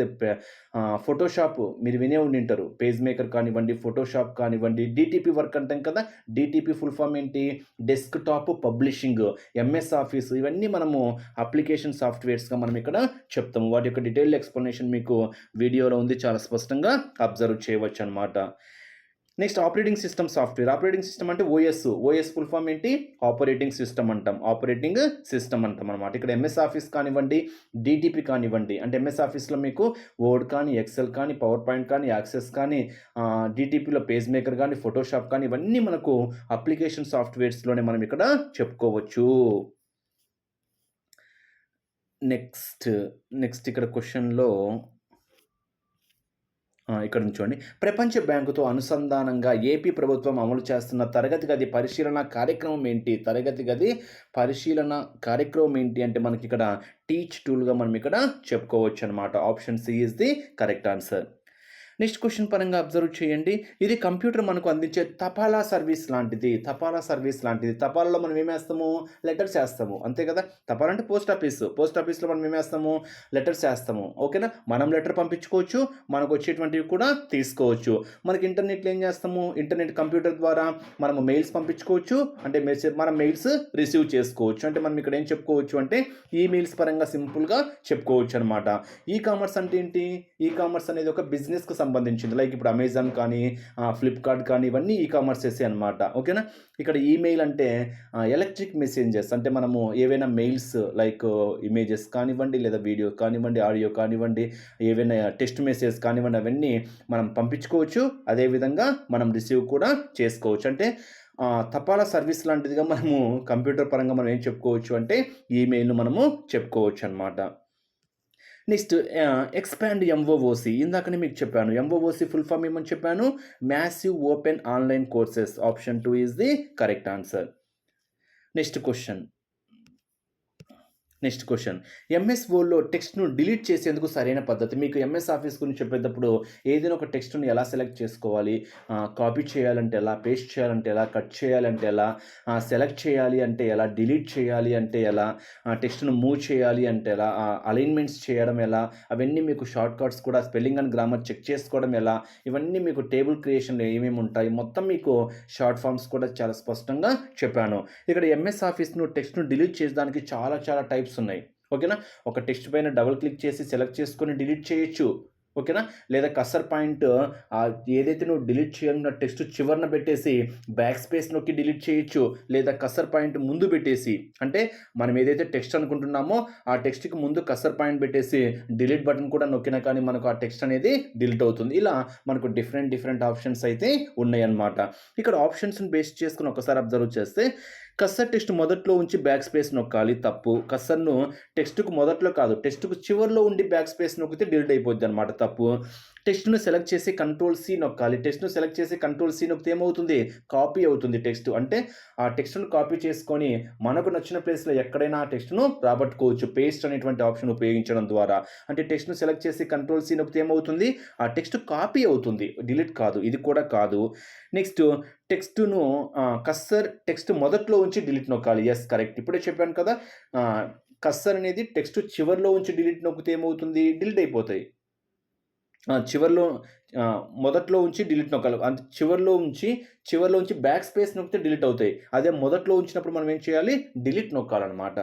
A: ఫోటోషాప్ మీరు వినే ఉండింటారు పేజ్ మేకర్ కానివ్వండి ఫోటోషాప్ కానివ్వండి డిటిపి వర్క్ అంటాం కదా డిటిపి ఫుల్ ఫామ్ ఏంటి? Desk top publishing MS office ఇవన్నీ మనము అప్లికేషన్ సాఫ్ట్వేర్స్గా మనం ఇక్కడ చెప్తాము. వాటి యొక్క డీటెయిల్ ఎక్స్ప్లెనేషన్ మీకు వీడియోలో ఉంది. చాలా స్పష్టంగా అబ్జర్వ్ చేయవచ్చు అనమాట next operating system software. Operating system అంటే ఓఎస్. ఓఎస్ ఫుల్ ఫామ్ ఏంటి? ఆపరేటింగ్ సిస్టమ్ అంటాం. ఆపరేటింగ్ సిస్టమ్ అంటాం అనమాట ఇక్కడ ఎంఎస్ ఆఫీస్ కానివ్వండి డిటిపి కానివ్వండి అంటే ఎంఎస్ ఆఫీస్లో మీకు వర్డ్ కానీ ఎక్సెల్ కానీ పవర్ పాయింట్ కానీ యాక్సెస్ కానీ డిటిపిలో పేజ్ మేకర్ కానీ ఫోటోషాప్ కానీ ఇవన్నీ మనకు అప్లికేషన్ సాఫ్ట్వేర్స్లోనే మనం ఇక్కడ చెప్పుకోవచ్చు. నెక్స్ట్ నెక్స్ట్ ఇక్కడ క్వశ్చన్లో ఇక్కడ నుంచి చూడండి ప్రపంచ బ్యాంకుతో అనుసంధానంగా ఏపీ ప్రభుత్వం అమలు చేస్తున్న తరగతి గది పరిశీలన కార్యక్రమం ఏంటి? తరగతి గది పరిశీలన కార్యక్రమం ఏంటి అంటే మనకి ఇక్కడ టీచ్ టూల్గా మనం ఇక్కడ చెప్పుకోవచ్చు అనమాట option C is the correct answer next question పరంగా అబ్జర్వ్ చేయండి. ఇది కంప్యూటర్ మనకు అందించే తపాలా సర్వీస్ లాంటిది. తపాలా సర్వీస్ లాంటిది. తపాలాలో మనం ఏమేస్తాము లెటర్స్ వేస్తాము. అంతే కదా? తపాలా అంటే పోస్ట్ ఆఫీస్. పోస్ట్ ఆఫీస్లో మనం ఏమేస్తాము లెటర్స్ వేస్తాము. ఓకేనా? మనం లెటర్ పంపించుకోవచ్చు. మనకు వచ్చేటువంటివి కూడా తీసుకోవచ్చు. మనకి ఇంటర్నెట్లో ఏం చేస్తాము? ఇంటర్నెట్ కంప్యూటర్ ద్వారా మనము మెయిల్స్ పంపించుకోవచ్చు. అంటే మెసేజ్ మనం మెయిల్స్ రిసీవ్ చేసుకోవచ్చు. అంటే మనం ఇక్కడ ఏం చెప్పుకోవచ్చు అంటే ఈమెయిల్స్ పరంగా సింపుల్గా చెప్పుకోవచ్చు అనమాట ఈ కామర్స్ అంటే ఏంటి? ఈ కామర్స్ అనేది ఒక బిజినెస్కి సంబంధించింది. లైక్ ఇప్పుడు అమెజాన్ కానీ ఫ్లిప్కార్ట్ కానీ ఇవన్నీ ఈ కామర్సెస్ అనమాట ఓకేనా? ఇక్కడ ఈమెయిల్ అంటే ఎలక్ట్రిక్ మెసేంజెస్ అంటే మనము ఏవైనా మెయిల్స్ లైక్ ఇమేజెస్ కానివ్వండి లేదా వీడియో కానివ్వండి ఆడియో కానివ్వండి ఏవైనా uh, టెక్స్ట్ మెసేజ్ కానివ్వండి అవన్నీ మనం పంపించుకోవచ్చు. అదేవిధంగా మనం రిసీవ్ కూడా చేసుకోవచ్చు. అంటే తపాలా సర్వీస్ లాంటిదిగా మనము కంప్యూటర్ పరంగా మనం ఏం చెప్పుకోవచ్చు అంటే ఈమెయిల్ను మనము చెప్పుకోవచ్చు అనమాట నెక్స్ట్ ఎక్స్పాండ్ ఎంఓఓసి ఇందాకనే మీకు చెప్పాను. ఎంఓఓసి ఫుల్ ఫామ్ ఏమని చెప్పాను? Massive open online courses option two is the correct answer next question next question. MS వర్డ్లో టెక్స్ట్ను డిలీట్ చేసేందుకు సరైన పద్ధతి. మీకు ఎంఎస్ ఆఫీస్ గురించి చెప్పేటప్పుడు ఏదైనా ఒక టెక్స్ట్ను ఎలా సెలెక్ట్ చేసుకోవాలి? కాపీ చేయాలంటే ఎలా? పేస్ట్ చేయాలంటే ఎలా? కట్ చేయాలంటే ఎలా? సెలెక్ట్ చేయాలి అంటే ఎలా? డిలీట్ చేయాలి అంటే ఎలా? టెక్స్ట్ను మూవ్ చేయాలి అంటే ఎలా? అలైన్మెంట్స్ చేయడం ఎలా? అవన్నీ మీకు షార్ట్ కట్స్ కూడా స్పెల్లింగ్ అండ్ గ్రామర్ చెక్ చేసుకోవడం ఎలా? ఇవన్నీ మీకు టేబుల్ క్రియేషన్లో ఏమేమి ఉంటాయి? మొత్తం మీకు షార్ట్ ఫామ్స్ కూడా చాలా స్పష్టంగా చెప్పాను. ఇక్కడ ఎంఎస్ ఆఫీస్ను టెక్స్ట్ను డిలీట్ చేసేదానికి చాలా చాలా టైప్స్ ఉన్నాయి. ఓకేనా? ఒక టెక్స్ట్ పైన డబుల్ క్లిక్ చేసి సెలెక్ట్ చేసుకొని డిలీట్ చేయొచ్చు. ఓకేనా? లేదా కసర్ పాయింట్ ఏదైతే నువ్వు డిలీట్ చేయాలన్న టెక్స్ట్ చివరన పెట్టేసి బ్యాక్ స్పేస్ నొక్కి డిలీట్ చేయొచ్చు. లేదా కసర్ పాయింట్ ముందు పెట్టేసి అంటే మనం ఏదైతే టెక్స్ట్ అనుకుంటున్నామో ఆ టెక్స్ట్కి ముందు కసర్ పాయింట్ పెట్టేసి డిలీట్ బటన్ కూడా నొక్కినా కానీ మనకు ఆ టెక్స్ట్ అనేది డిలీట్ అవుతుంది. ఇలా మనకు డిఫరెంట్ డిఫరెంట్ ఆప్షన్స్ అయితే ఉన్నాయన్నమాట. ఇక్కడ ఆప్షన్స్ని బేస్ చేసుకుని ఒకసారి అబ్జర్వ్ చేస్తే కస్సర్ టెక్స్ట్ మొదట్లో ఉంచి బ్యాక్ స్పేస్ నొక్కాలి తప్పు. కస్సర్ను టెక్స్ట్కు మొదట్లో కాదు టెక్స్ట్కు చివరిలో ఉండి బ్యాక్ స్పేస్ నొక్కితే డిలీట్ అయిపోద్ది అనమాట తప్పు. టెక్స్ట్ను సెలెక్ట్ చేసి కంట్రోల్ సి నొక్కాలి. టెక్స్ట్ను సెలెక్ట్ చేసి కంట్రోల్ సి నొక్కితే ఏమవుతుంది? కాపీ అవుతుంది టెక్స్ట్ అంటే ఆ టెక్స్ట్ను కాపీ చేసుకొని మనకు నచ్చిన ప్లేస్లో ఎక్కడైనా ఆ టెక్స్ట్ను రాబట్టుకోవచ్చు. పేస్ట్ అనేటువంటి ఆప్షన్ ఉపయోగించడం ద్వారా. అంటే టెక్స్ట్ను సెలెక్ట్ చేసి కంట్రోల్ సి నొక్కితే ఏమవుతుంది? ఆ టెక్స్ట్ కాపీ అవుతుంది. డిలీట్ కాదు. ఇది కూడా కాదు. నెక్స్ట్ టెక్స్ట్ను కస్సర్ టెక్స్ట్ మొదట్లో ఉంచి డిలీట్ నొక్కాలి. ఎస్ కరెక్ట్ ఇప్పుడే చెప్పాను కదా. కస్సర్ అనేది టెక్స్ట్ చివరిలో ఉంచి డిలీట్ నొక్కితే ఏమవుతుంది? డిలీట్ అయిపోతాయి. చివర్లో మొదట్లో ఉంచి డిలీట్ నొక్కాలి. అంత చివర్లో ఉంచి చివర్లో ఉంచి బ్యాక్ స్పేస్ నొక్కితే డిలీట్ అవుతాయి. అదే మొదట్లో ఉంచినప్పుడు మనం ఏం చేయాలి? డిలీట్ నొక్కాలన్నమాట.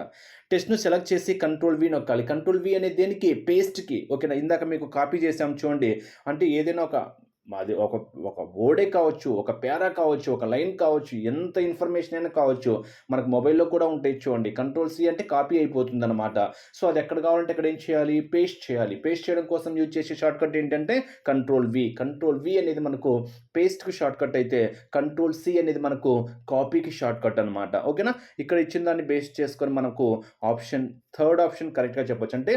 A: టెస్ట్ను సెలెక్ట్ చేసి కంట్రోల్ వి నొక్కాలి. కంట్రోల్ వి అనేది దేనికి? పేస్ట్కి ఓకేనా? ఇందాక మీకు కాపీ చేసాం చూడండి. అంటే ఏదైనా ఒక అది ఒక ఒక వర్డే కావచ్చు ఒక పేరా కావచ్చు ఒక లైన్ కావచ్చు ఎంత ఇన్ఫర్మేషన్ అయినా కావచ్చు మనకు మొబైల్లో కూడా ఉంటాయి చూడండి. కంట్రోల్ సి అంటే కాపీ అయిపోతుంది అనమాట సో అది ఎక్కడ కావాలంటే అక్కడ ఏం చేయాలి? పేస్ట్ చేయాలి. పేస్ట్ చేయడం కోసం యూజ్ చేసే షార్ట్ కట్ ఏంటంటే కంట్రోల్ వి కంట్రోల్ వి అనేది మనకు పేస్ట్కి షార్ట్ కట్ అయితే కంట్రోల్ సి అనేది మనకు కాపీకి షార్ట్ కట్ అనమాట ఓకేనా ఇక్కడ ఇచ్చిన దాన్ని బేస్ చేసుకొని మనకు ఆప్షన్ థర్డ్ ఆప్షన్ కరెక్ట్గా చెప్పొచ్చు. అంటే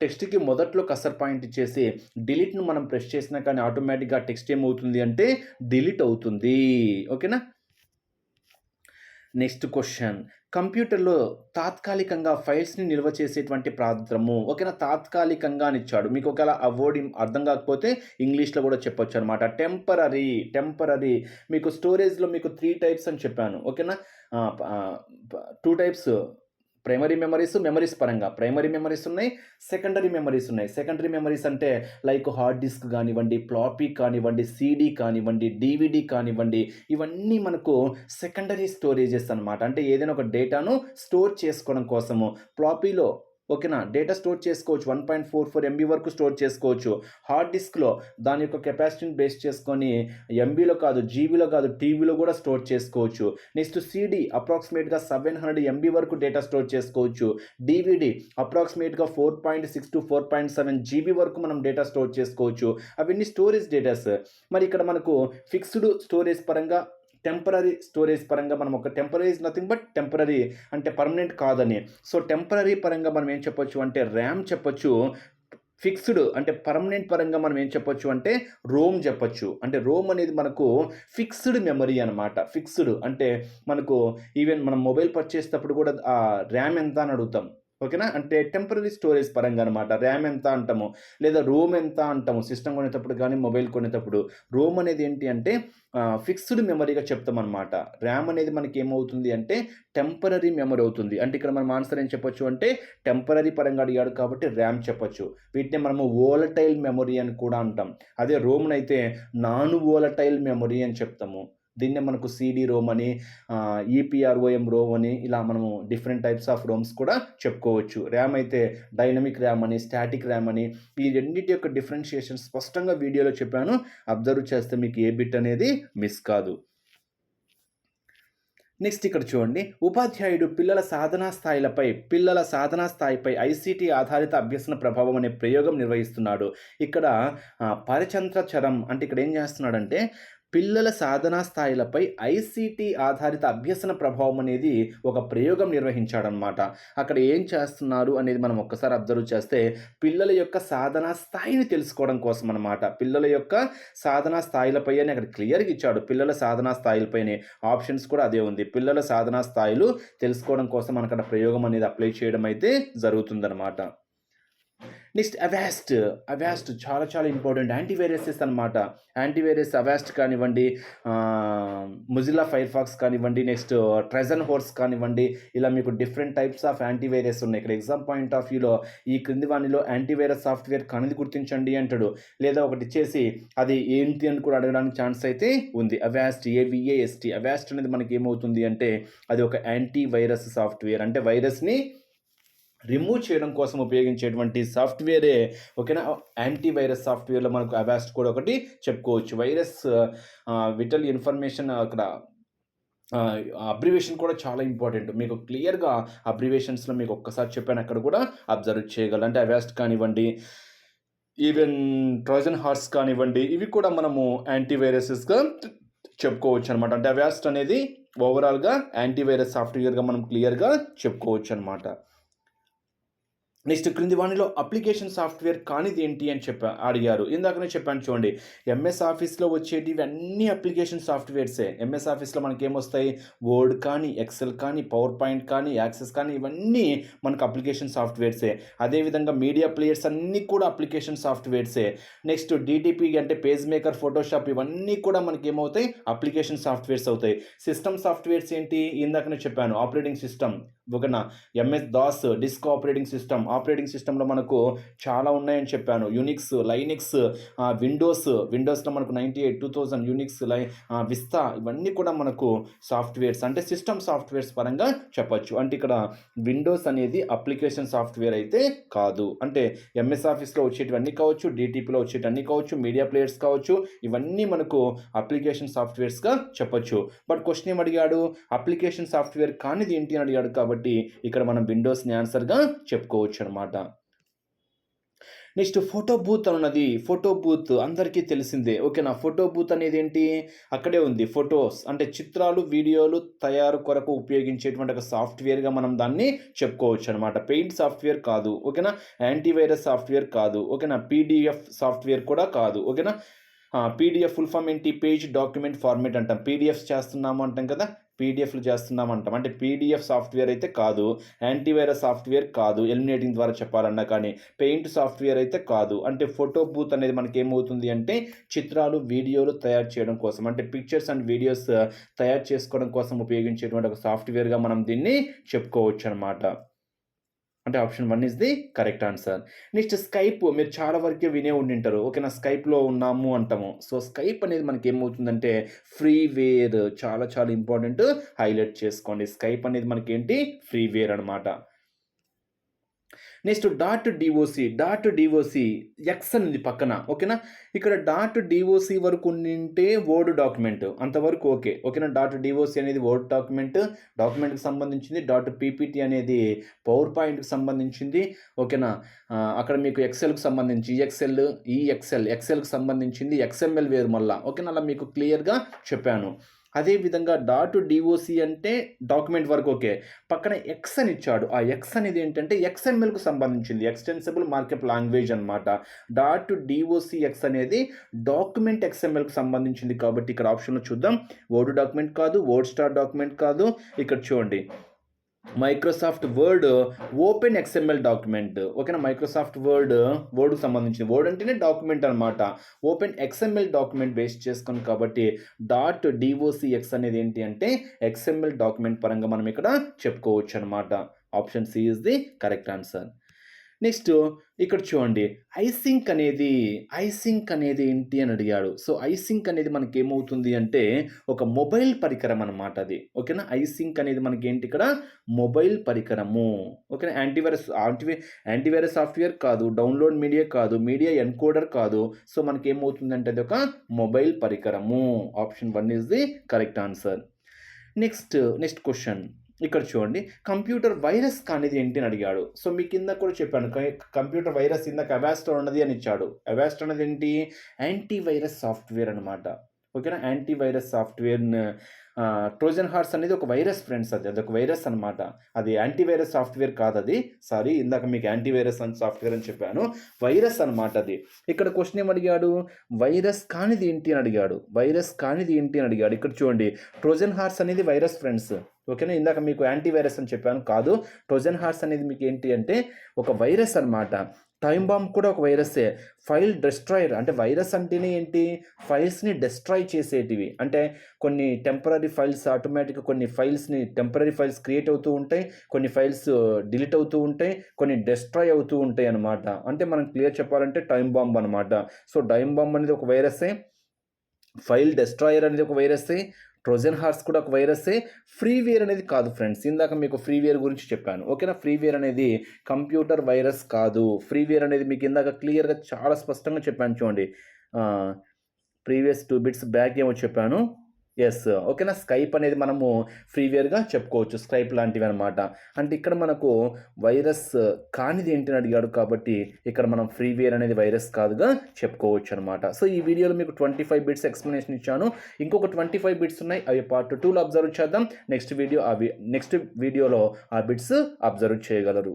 A: టెక్స్ట్కి మొదట్లో కసర్ పాయింట్ ఇచ్చేసి డిలీట్ను మనం ప్రెస్ చేసినా కానీ ఆటోమేటిక్గా టెక్స్ట్ ఏమవుతుంది అంటే డిలీట్ అవుతుంది. ఓకేనా? Next question. కంప్యూటర్లో తాత్కాలికంగా ఫైల్స్ని నిల్వ చేసేటువంటి ప్రాంతము. ఓకేనా? తాత్కాలికంగా అని ఇచ్చాడు. మీకు ఒకవేళ ఆ వర్డ్ అర్థం కాకపోతే ఇంగ్లీష్లో కూడా చెప్పొచ్చు అనమాట టెంపరీ టెంపరీ మీకు స్టోరేజ్లో మీకు త్రీ టైప్స్ అని చెప్పాను. ఓకేనా? Two types. Primary memories memories పరంగా. ప్రైమరీ మెమరీస్ ఉన్నాయి సెకండరీ మెమరీస్ ఉన్నాయి. సెకండరీ మెమరీస్ అంటే లైక్ హార్డ్ డిస్క్ కానివ్వండి ఫ్లాపీ కానివ్వండి సీడీ కానివ్వండి డివిడి కానివ్వండి ఇవన్నీ మనకు సెకండరీ స్టోరేజెస్ అనమాట అంటే ఏదైనా ఒక డేటాను స్టోర్ చేసుకోవడం కోసము. ఫ్లాపీలో ఓకేనా? డేటా స్టోర్ చేసుకోవచ్చు. One point four four MB వరకు స్టోర్ చేసుకోవచ్చు. హార్డ్ డిస్క్లో దాని యొక్క కెపాసిటీని బేస్ చేసుకొని ఎంబీలో కాదు జీబీలో కాదు టీవీలో కూడా స్టోర్ చేసుకోవచ్చు. నెక్స్ట్ సీడీ అప్రాక్సిమేట్గా సెవెన్ హండ్రెడ్ ఎంబీ వరకు డేటా స్టోర్ చేసుకోవచ్చు. డివిడి అప్రాక్సిమేట్గా four point six to four point seven GB వరకు మనం డేటా స్టోర్ చేసుకోవచ్చు. అవన్నీ స్టోరేజ్ డేటాస్. మరి ఇక్కడ మనకు ఫిక్స్డ్ స్టోరేజ్ పరంగా టెంపరీ స్టోరేజ్ పరంగా మనం ఒక temporary is nothing but temporary అంటే పర్మనెంట్ కాదని. సో టెంపరీ పరంగా మనం ఏం చెప్పొచ్చు అంటే ర్యామ్ చెప్పొచ్చు ఫిక్స్డ్ అంటే పర్మనెంట్ పరంగా మనం ఏం చెప్పొచ్చు అంటే రోమ్ చెప్పొచ్చు. అంటే రోమ్ అనేది మనకు ఫిక్స్డ్ మెమరీ అనమాట ఫిక్స్డ్ అంటే మనకు ఈవెన్ మనం మొబైల్ పర్చేసేటప్పుడు కూడా ఆ ర్యామ్ ఎంత అని అడుగుతాం. ఓకేనా? అంటే టెంపరీ స్టోరేజ్ పరంగా అనమాట ర్యామ్ ఎంత అంటాము? లేదా రోమ్ ఎంత అంటాము? సిస్టమ్ కొనేటప్పుడు కానీ మొబైల్ కొనేటప్పుడు రోమ్ అనేది ఏంటి అంటే ఫిక్స్డ్ మెమరీగా చెప్తాం అనమాట ర్యామ్ అనేది మనకి ఏమవుతుంది అంటే టెంపరీ మెమరీ అవుతుంది. అంటే ఇక్కడ మనం ఆన్సర్ ఏం చెప్పొచ్చు అంటే టెంపరీ పరంగా అడిగాడు కాబట్టి ర్యామ్ చెప్పొచ్చు. వీటిని మనము ఓలటైల్ మెమరీ అని కూడా అంటాం. అదే రోమ్నైతే అయితే నాన్ ఓలటైల్ మెమరీ అని చెప్తాము. దీన్నే మనకు సిడి రోమ్ అని ఈపీఆర్ఓఎం రోమ్ అని ఇలా మనము డిఫరెంట్ టైప్స్ ఆఫ్ రోమ్స్ కూడా చెప్పుకోవచ్చు. ర్యామ్ అయితే డైనమిక్ ర్యామ్ అని స్టాటిక్ ర్యామ్ అని ఈ రెండింటి యొక్క డిఫరెన్షియేషన్ స్పష్టంగా వీడియోలో చెప్పాను. అబ్జర్వ్ చేస్తే మీకు ఏ బిట్ అనేది మిస్ కాదు. నెక్స్ట్ ఇక్కడ చూడండి. ఉపాధ్యాయుడు పిల్లల సాధనా స్థాయిలపై పిల్లల సాధనా స్థాయిపై ఐసీటీ ఆధారిత అభ్యసన ప్రభావం అనే ప్రయోగం నిర్వహిస్తున్నాడు. ఇక్కడ ఆ, పరచంత్ర చరం అంటే ఇక్కడ ఏం చేస్తున్నాడంటే పిల్లల సాధనా స్థాయిలపై ఐసీటీ ఆధారిత అభ్యసన ప్రభావం అనేది ఒక ప్రయోగం నిర్వహించాడనమాట అక్కడ ఏం చేస్తున్నారు అనేది మనం ఒక్కసారి అబ్జర్వ్ చేస్తే పిల్లల యొక్క సాధనా స్థాయిని తెలుసుకోవడం కోసం అనమాట పిల్లల యొక్క సాధనా స్థాయిలపై అని అక్కడ క్లియర్గా ఇచ్చాడు. పిల్లల సాధనా స్థాయిలపైనే ఆప్షన్స్ కూడా అదే ఉంది. పిల్లల సాధనా స్థాయిలు తెలుసుకోవడం కోసం మనకు అక్కడ ప్రయోగం అనేది అప్లై చేయడం అయితే జరుగుతుందన్నమాట. నెక్స్ట్ అవాస్ట్ అవాస్ట్ చాలా చాలా ఇంపార్టెంట్. యాంటీవైరసెస్ అనమాట యాంటీవైరస్ అవాస్ట్ కానివ్వండి ముజిలా ఫైర్ ఫాక్స్ కానివ్వండి నెక్స్ట్ ట్రెజన్ హోర్స్ కానివ్వండి ఇలా మీకు డిఫరెంట్ టైప్స్ ఆఫ్ యాంటీవైరస్ ఉన్నాయి. ఇక్కడ ఎగ్జామ్ పాయింట్ ఆఫ్ వ్యూలో ఈ క్రింది వాణిలో యాంటీవైరస్ సాఫ్ట్వేర్ కనిది గుర్తించండి అంటాడు. లేదా ఒకటి ఇచ్చేసి అది ఏంటి అని కూడా అడగడానికి ఛాన్స్ అయితే ఉంది. అవాస్ట్ ఏవిఏఎస్టీ అవాస్ట్ అనేది మనకి ఏమవుతుంది అంటే అది ఒక యాంటీవైరస్ సాఫ్ట్వేర్. అంటే వైరస్ని రిమూవ్ చేయడం కోసం ఉపయోగించేటువంటి సాఫ్ట్వేరే ఓకేనా? యాంటీవైరస్ సాఫ్ట్వేర్లో మనకు అవాస్ట్ కూడా ఒకటి చెప్పుకోవచ్చు. వైరస్ విటల్ ఇన్ఫర్మేషన్ అక్కడ అబ్రివేషన్ కూడా చాలా ఇంపార్టెంట్. మీకు క్లియర్గా అబ్రివేషన్స్లో మీకు ఒక్కసారి చెప్పాను అక్కడ కూడా అబ్జర్వ్ చేయగలరు అంటే అవాస్ట్ కానివ్వండి ఈవెన్ ట్రోజన్ హార్స్ కానివ్వండి ఇవి కూడా మనము యాంటీవైరసెస్గా చెప్పుకోవచ్చు అనమాట అంటే అవాస్ట్ అనేది ఓవరాల్గా యాంటీవైరస్ సాఫ్ట్వేర్గా మనం క్లియర్గా చెప్పుకోవచ్చు అనమాట నెక్స్ట్ క్రింది వాణిలో అప్లికేషన్ సాఫ్ట్వేర్ కానిది ఏంటి అని చెప్పా అడిగారు. ఇందాకనే చెప్పాను చూడండి. ఎంఎస్ ఆఫీస్లో వచ్చేటివి అన్ని అప్లికేషన్ సాఫ్ట్వేర్సే. ఎంఎస్ ఆఫీస్లో మనకి ఏమొస్తాయి వర్డ్ కానీ ఎక్సెల్ కానీ పవర్ పాయింట్ కానీ యాక్సెస్ కానీ ఇవన్నీ మనకు అప్లికేషన్ సాఫ్ట్వేర్సే. అదేవిధంగా మీడియా ప్లేయర్స్ అన్నీ కూడా అప్లికేషన్ సాఫ్ట్వేర్సే. నెక్స్ట్ డిటిపి అంటే పేజ్ మేకర్ ఫోటోషాప్ ఇవన్నీ కూడా మనకి ఏమవుతాయి అప్లికేషన్ సాఫ్ట్వేర్స్ అవుతాయి. సిస్టమ్ సాఫ్ట్వేర్స్ ఏంటి? ఇందాకనే చెప్పాను. Operating system. ఓకేనా MS DOS disk operating system. Operating సిస్టంలో మనకు చాలా ఉన్నాయని చెప్పాను. యూనిక్స్ లైనిక్స్ విండోస్ విండోస్లో మనకు ninety eight two thousand Unix లై విస్తా ఇవన్నీ కూడా మనకు సాఫ్ట్వేర్స్ అంటే సిస్టమ్ సాఫ్ట్వేర్స్ పరంగా చెప్పచ్చు. అంటే ఇక్కడ విండోస్ అనేది అప్లికేషన్ సాఫ్ట్వేర్ అయితే కాదు. అంటే ఎంఎస్ ఆఫీస్లో వచ్చేటివన్నీ కావచ్చు డిటిపిలో వచ్చేటన్నీ కావచ్చు మీడియా ప్లేయర్స్ కావచ్చు ఇవన్నీ మనకు అప్లికేషన్ సాఫ్ట్వేర్స్గా చెప్పొచ్చు. బట్ క్వశ్చన్ ఏం అడిగాడు? అప్లికేషన్ సాఫ్ట్వేర్ కానిది ఏంటి అని అడిగాడు కాబట్టి కాబట్టి ఇక్కడ మనం విండోస్ని ఆన్సర్గా చెప్పుకోవచ్చు అనమాట నెక్స్ట్ ఫోటో బూత్ అన్నది ఫోటో బూత్ అందరికీ తెలిసిందే. ఓకేనా? ఫోటో బూత్ అనేది ఏంటి అక్కడే ఉంది. ఫొటోస్ అంటే చిత్రాలు వీడియోలు తయారు కొరకు ఉపయోగించేటువంటి ఒక సాఫ్ట్వేర్గా మనం దాన్ని చెప్పుకోవచ్చు అనమాట పెయింట్ సాఫ్ట్వేర్ కాదు. ఓకేనా? యాంటీవైరస్ సాఫ్ట్వేర్ కాదు. ఓకేనా? పీడిఎఫ్ సాఫ్ట్వేర్ కూడా కాదు. ఓకేనా? పీడిఎఫ్ ఫుల్ ఫామ్ ఏంటి? పేజ్ డాక్యుమెంట్ ఫార్మేట్ అంటాం. పీడిఎఫ్స్ చేస్తున్నాము అంటాం కదా? పీడిఎఫ్లు చేస్తున్నాం అంటాం అంటే పీడిఎఫ్ సాఫ్ట్వేర్ అయితే కాదు యాంటీవైరస్ సాఫ్ట్వేర్ కాదు ఎలిమినేటింగ్ ద్వారా చెప్పాలన్నా కానీ పెయింట్ సాఫ్ట్వేర్ అయితే కాదు. అంటే ఫోటో బూత్ అనేది మనకి ఏమవుతుంది అంటే చిత్రాలు వీడియోలు తయారు చేయడం కోసం అంటే పిక్చర్స్ అండ్ వీడియోస్ తయారు చేసుకోవడం కోసం ఉపయోగించేటువంటి ఒక సాఫ్ట్వేర్గా మనం దీన్ని చెప్పుకోవచ్చు అనమాట అంటే option one is the correct answer. Next Skype మీరు చాలా వరకే వినే ఉండింటారు. ఓకేనా స్కైప్లో ఉన్నాము అంటాము. సో స్కైప్ అనేది మనకి ఏమవుతుందంటే ఫ్రీ వేర్ చాలా చాలా ఇంపార్టెంట్ హైలైట్ చేసుకోండి. స్కైప్ అనేది మనకి ఏంటి ఫ్రీ వేర్ అనమాట next dot DOC dot DOC X అనేది ఉంది పక్కన ఓకేనా? ఇక్కడ డాట్ డిఓసి వరకు ఉంటే వర్డ్ డాక్యుమెంట్ అంతవరకు ఓకే ఓకేనా? డాట్ డిఓసి అనేది వర్డ్ డాక్యుమెంట్ డాక్యుమెంట్కి సంబంధించింది డాట్ పీపీటీ అనేది పవర్ పాయింట్కి సంబంధించింది ఓకేనా? అక్కడ మీకు ఎక్సెల్కి సంబంధించి ఈఎక్సెల్ ఈ ఎక్సెల్కి సంబంధించింది ఎక్స్ఎంఎల్ వేరు మళ్ళీ ఓకేనా? అలా మీకు క్లియర్గా చెప్పాను. అదేవిధంగా డాట్ డిఓసి అంటే డాక్యుమెంట్ వరకు ఓకే. పక్కన ఎక్స్ అని ఇచ్చాడు. ఆ ఎక్స్ అనేది ఏంటంటే ఎక్స్ఎంఎల్కు సంబంధించింది. ఎక్స్టెన్సిబుల్ మార్కెట్ లాంగ్వేజ్ అనమాట డాట్ డిఓసి ఎక్స్ అనేది డాక్యుమెంట్ ఎక్స్ఎంఎల్కి సంబంధించింది కాబట్టి ఇక్కడ ఆప్షన్లో చూద్దాం. వర్డ్ డాక్యుమెంట్ కాదు వర్డ్ స్టార్ డాక్యుమెంట్ కాదు. ఇక్కడ చూడండి. Microsoft Word open XML document ఓకేనా? మైక్రోసాఫ్ట్ వర్డ్ వర్డ్కి సంబంధించిన వర్డ్ అంటేనే డాక్యుమెంట్ అనమాట ఓపెన్ ఎక్స్ఎంఎల్ డాక్యుమెంట్ బేస్ చేసుకుని కాబట్టి డాట్ డిఓసిఎక్స్ అనేది ఏంటి అంటే ఎక్స్ఎంఎల్ డాక్యుమెంట్ పరంగా మనం ఇక్కడ చెప్పుకోవచ్చు అనమాట option C is the correct answer next ఇక్కడ చూడండి ఐసింక్ అనేది ఐసింక్ అనేది ఏంటి అని అడిగాడు. సో ఐసింక్ అనేది మనకి ఏమవుతుంది అంటే ఒక మొబైల్ పరికరం అనమాట అది. ఓకేనా? ఐసింక్ అనేది మనకి ఏంటి ఇక్కడ? మొబైల్ పరికరము. ఓకేనా? యాంటీవైరస్ యాంటీ యాంటీవైరస్ సాఫ్ట్వేర్ కాదు డౌన్లోడ్ మీడియా కాదు మీడియా ఎన్కోడర్ కాదు. సో మనకి ఏమవుతుందంటే అది ఒక మొబైల్ పరికరము. Option one is the correct answer next next question ఇక్కడ చూడండి కంప్యూటర్ వైరస్ కానిది ఏంటి అని అడిగాడు. సో మీ కింద కూడా చెప్పాను కంప్యూటర్ వైరస్ ఇందాక అవాస్టర్ ఉన్నది అని ఇచ్చాడు. అవాస్టర్ అనేది ఏంటి? యాంటీవైరస్ సాఫ్ట్వేర్ అనమాట ఓకేనా? యాంటీవైరస్ సాఫ్ట్వేర్ ట్రోజన్ హార్స్ అనేది ఒక వైరస్ ఫ్రెండ్స్ అది అది ఒక వైరస్ అనమాట అది యాంటీవైరస్ సాఫ్ట్వేర్ కాదు అది. సారీ ఇందాక మీకు యాంటీవైరస్ అని సాఫ్ట్వేర్ అని చెప్పాను. వైరస్ అనమాట అది. ఇక్కడ క్వశ్చన్ ఏం అడిగాడు? వైరస్ కానిది ఏంటి అని అడిగాడు. వైరస్ కానిది ఏంటి అని అడిగాడు. ఇక్కడ చూడండి ట్రోజన్ హార్స్ అనేది వైరస్ ఫ్రెండ్స్. ఓకేనా? ఇందాక మీకు యాంటీవైరస్ అని చెప్పాను కాదు. ట్రోజన్ హార్స్ అనేది మీకు ఏంటి అంటే ఒక వైరస్ అన్నమాట. టైం బాంబ్ కూడా ఒక వైరస్సే. ఫైల్ డిస్ట్రాయర్ అంటే వైరస్ అంటేనే ఏంటి? ఫైల్స్ని డిస్ట్రాయ్ చేసేటివి. అంటే కొన్ని టెంపరీ ఫైల్స్ ఆటోమేటిక్గా కొన్ని ఫైల్స్ని టెంపరీ ఫైల్స్ క్రియేట్ అవుతూ ఉంటాయి కొన్ని ఫైల్స్ డిలీట్ అవుతూ ఉంటాయి కొన్ని డిస్ట్రాయ్ అవుతూ ఉంటాయి అనమాట అంటే మనం క్లియర్ చెప్పాలంటే టైం బాంబ్ అనమాట సో టైం బాంబ్ అనేది ఒక వైరస్సే. ఫైల్ డిస్ట్రాయర్ అనేది ఒక వైరస్సే. ట్రోజన్ హార్స్ కూడా ఒక వైరస్సే. ఫ్రీవేర్ అనేది కాదు ఫ్రెండ్స్. ఇందాక మీకు ఫ్రీవేర్ గురించి చెప్పాను. ఓకేనా? ఫ్రీవేర్ అనేది కంప్యూటర్ వైరస్ కాదు. ఫ్రీవేర్ అనేది మీకు ఇందాక క్లియర్గా చాలా స్పష్టంగా చెప్పాను చూడండి. ప్రీవియస్ టూ బిట్స్ బ్యాక్ ఏమో చెప్పాను. ఎస్ ఓకేనా? స్కైప్ అనేది మనము ఫ్రీవేర్గా చెప్పుకోవచ్చు. స్కైప్ లాంటివి అనమాట అంటే ఇక్కడ మనకు వైరస్ కానిది ఏంటని అని అడిగాడు కాబట్టి ఇక్కడ మనం ఫ్రీవేర్ అనేది వైరస్ కాదుగా చెప్పుకోవచ్చు అనమాట సో ఈ వీడియోలో మీకు ట్వంటీ ఫైవ్ బిట్స్ ఎక్స్ప్లెనేషన్ ఇచ్చాను. ఇంకొక ట్వంటీ ఫైవ్ బిట్స్ ఉన్నాయి. అవి పార్ట్ టూలో అబ్జర్వ్ చేద్దాం. నెక్స్ట్ వీడియో ఆ నెక్స్ట్ వీడియోలో ఆ బిట్స్ అబ్జర్వ్ చేయగలరు.